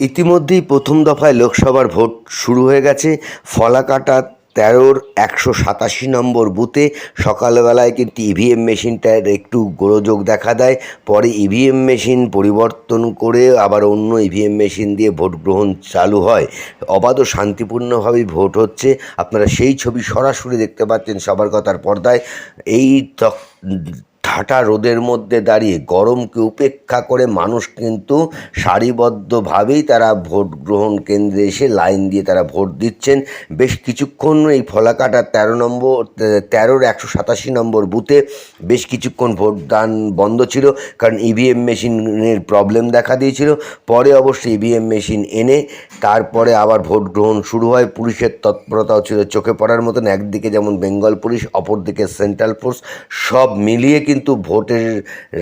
ইতিমধ্যেই প্রথম দফায় লোকসভার ভোট শুরু হয়ে গেছে। ফলাকাটা তেরোর একশো সাতাশি নম্বর বুথে সকালবেলায় কিন্তু ইভিএম মেশিনটার একটু গোলযোগ দেখা দেয়। পরে ইভিএম মেশিন পরিবর্তন করে আবার অন্য ইভিএম মেশিন দিয়ে ভোট গ্রহণ চালু হয়। অবাধ ও শান্তিপূর্ণভাবেই ভোট হচ্ছে। আপনারা সেই ছবি সরাসরি দেখতে পাচ্ছেন সবার কথার পর্দায়। এই ঠাটা রোদের মধ্যে দাঁড়িয়ে গরমকে উপেক্ষা করে মানুষ কিন্তু সারিবদ্ধভাবেই তারা ভোট গ্রহণ কেন্দ্রে এসে লাইন দিয়ে তারা ভোট দিচ্ছেন। বেশ কিছুক্ষণ এই ফলাকাটা তেরো নম্বর, তেরোর একশো সাতাশি নম্বর বুথে বেশ কিছুক্ষণ ভোটদান বন্ধ ছিল কারণ ইভিএম মেশিনের প্রবলেম দেখা দিয়েছিল। পরে অবশ্য ইভিএম মেশিন এনে তারপরে আবার ভোট গ্রহণ শুরু হয়। পুলিশের তৎপরতাও ছিল চোখে পড়ার মতন। একদিকে যেমন বেঙ্গল পুলিশ, অপরদিকে সেন্ট্রাল ফোর্স। সব মিলিয়ে কিন্তু ভোটের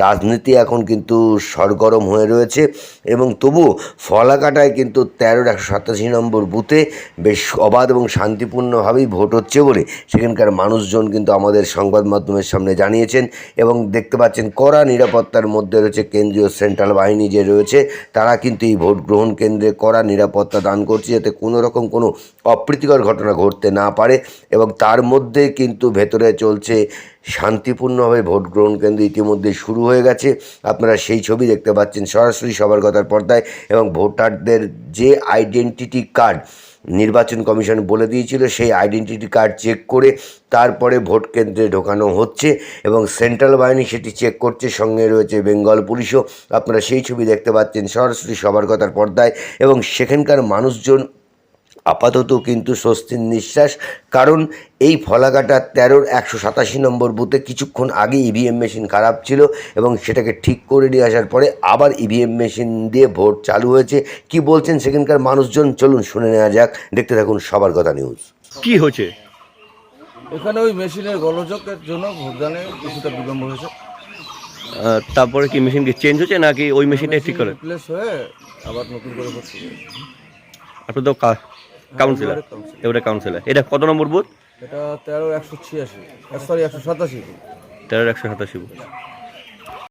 রাজনীতি এখন কিন্তু সরগরম হয়ে রয়েছে এবং তবু ফলাকাটায় কিন্তু তেরোর একশো সাতাশি নম্বর বুথে বেশ অবাধ এবং শান্তিপূর্ণভাবেই ভোট হচ্ছে বলে সেখানকার মানুষজন কিন্তু আমাদের সংবাদ মাধ্যমের সামনে জানিয়েছেন এবং দেখতে পাচ্ছেন কড়া নিরাপত্তার মধ্যে রয়েছে কেন্দ্রীয় সেন্ট্রাল বাহিনী যে রয়েছে, তারা কিন্তু এই ভোট গ্রহণ কেন্দ্রে কড়া নিরাপত্তা দান করছে যাতে কোনো রকম কোনো অপ্রীতিকর ঘটনা ঘটতে না পারে এবং তার মধ্যে কিন্তু ভেতরে চলছে শান্তিপূর্ণভাবে ভোট গ্রহণ কেন্দ্র ইতিমধ্যে শুরু হয়ে গেছে। আপনারা সেই ছবি দেখতে পাচ্ছেন সরাসরি সবার কথার পর্দায় এবং ভোটারদের যে আইডেন্টিটি কার্ড নির্বাচন কমিশন বলে দিয়েছিল, সেই আইডেন্টিটি কার্ড চেক করে তারপরে ভোট কেন্দ্রে ঢোকানো হচ্ছে এবং সেন্ট্রাল বাহিনী সেটি চেক করছে। সঙ্গে রয়েছে বেঙ্গল পুলিশও। আপনারা সেই ছবি দেখতে পাচ্ছেন সরাসরি সবার কথার পর্দায় এবং সেখানকার মানুষজন আপাতত কিন্তু স্বস্তির নিঃশ্বাস কারণ এই ফলাকাটা তেরোর একশো সাতাশি নম্বর বুথে কিছুক্ষণ আগে ইভিএম মেশিন খারাপ ছিল এবং সেটাকে ঠিক করে নিয়ে আসার পরে আবার ইভিএম মেশিন দিয়ে ভোট চালু হয়েছে। কি বলছেন সেখানকার মানুষজন? চলুন শুনে নেওয়া যাক। দেখতে থাকুন সবার কথা নিউজ কি হয়েছে? এখানে ওই মেশিনের গোলযোগের জন্য ভোটদানে কিছুটা বিলম্ব হয়েছে। তারপরে কি মেশিন কি চেঞ্জ হচ্ছে নাকি ওই মেশিনটাই ঠিক করে? রিপ্লেস হয়ে আবার নতুন করে। আপনার তো কাউন্সিলার এবারে কাউন্সিলর এটা কত নম্বর বুথ? এটা তেরো একশো ছিয়াশি সরি একশো সাতাশি তেরো একশো সাতাশি বুথ।